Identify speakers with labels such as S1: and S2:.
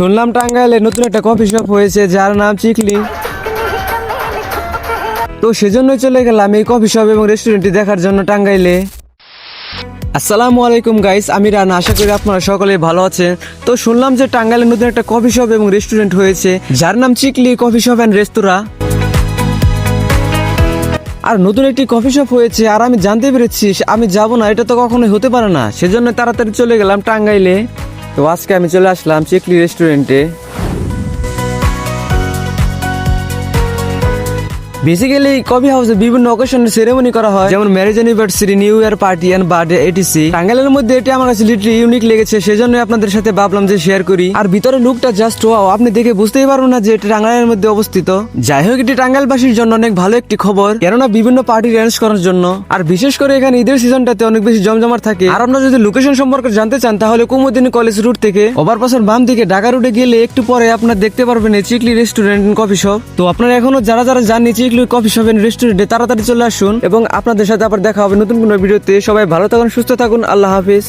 S1: শুনলাম টাঙ্গাইলে নতুন একটা কফি শপ হয়েছে, যার নাম চিকলি। তো সেজন্যই চলে গেলাম এই কফি শপ এবং রেস্টুরেন্টটি দেখার জন্য টাঙ্গাইলে। আসসালামু আলাইকুম গাইস আমি রানা, আশা করি আপনারা সকলে ভালো আছেন। তো শুনলাম যে টাঙ্গাইলে নতুন একটা কফি শপ এবং রেস্টুরেন্ট হয়েছে, যার নাম চিকলি কফি শপ অ্যান্ড রেস্তোরাঁ আর নতুন একটি কফি শপ হয়েছে, আর আমি জানতে পেরেছি, আমি যাব না, এটা তো কখনোই হতে পারে না। সেজন্য তাড়াতাড়ি চলে গেলাম টাঙ্গাইলে। তো আজকে আমি চলে আসলাম চিকলি রেস্টুরেন্টে। বেসিক্যালি কফি হাউসে বিভিন্ন অকেশনের সেরেমনি করা হয়। যেমন marriage anniversary new year party and birthday etc টাঙ্গালের মধ্যে এটি আমার কাছে লিটারি ইউনিক লেগেছে সেজন্য আপনাদের সাথে ভাবলাম যে শেয়ার করি। আর ভিতরে লুকটা জাস্ট ওয়াও আপনি দেখে বুঝতেই পারবেন না যে এটি টাঙ্গাইলের মধ্যে অবস্থিত। যাই হোক, এটি টাঙ্গালবাসীর জন্য অনেক ভালো একটি খবর, কেননা বিভিন্ন পার্টি অ্যারেঞ্জ করার জন্য। আর বিশেষ করে এখানে ঈদের সিজনটাতে অনেক বেশি জমজমাট থাকে। আর আপনারা যদি লোকেশন সম্পর্কে জানতে চান, তাহলে কুমুদিনী কলেজ রুট থেকে ওভারপাসের বাম দিকে ঢাকা রুটে গেলে একটু পরে আপনার দেখতে পারবেন এই চিকলি রেস্টুরেন্ট কফি শপ তো আপনারা এখনও যারা যারা জাননি চিকলি কফি শপ এন্ড রেস্টুরেন্টে তাড়াতাড়ি চলে আসুন এবং আপনাদের সাথে আবার দেখা হবে নতুন কোনো ভিডিওতে। সবাই ভালো থাকুন, সুস্থ থাকুন, আল্লাহ হাফিজ।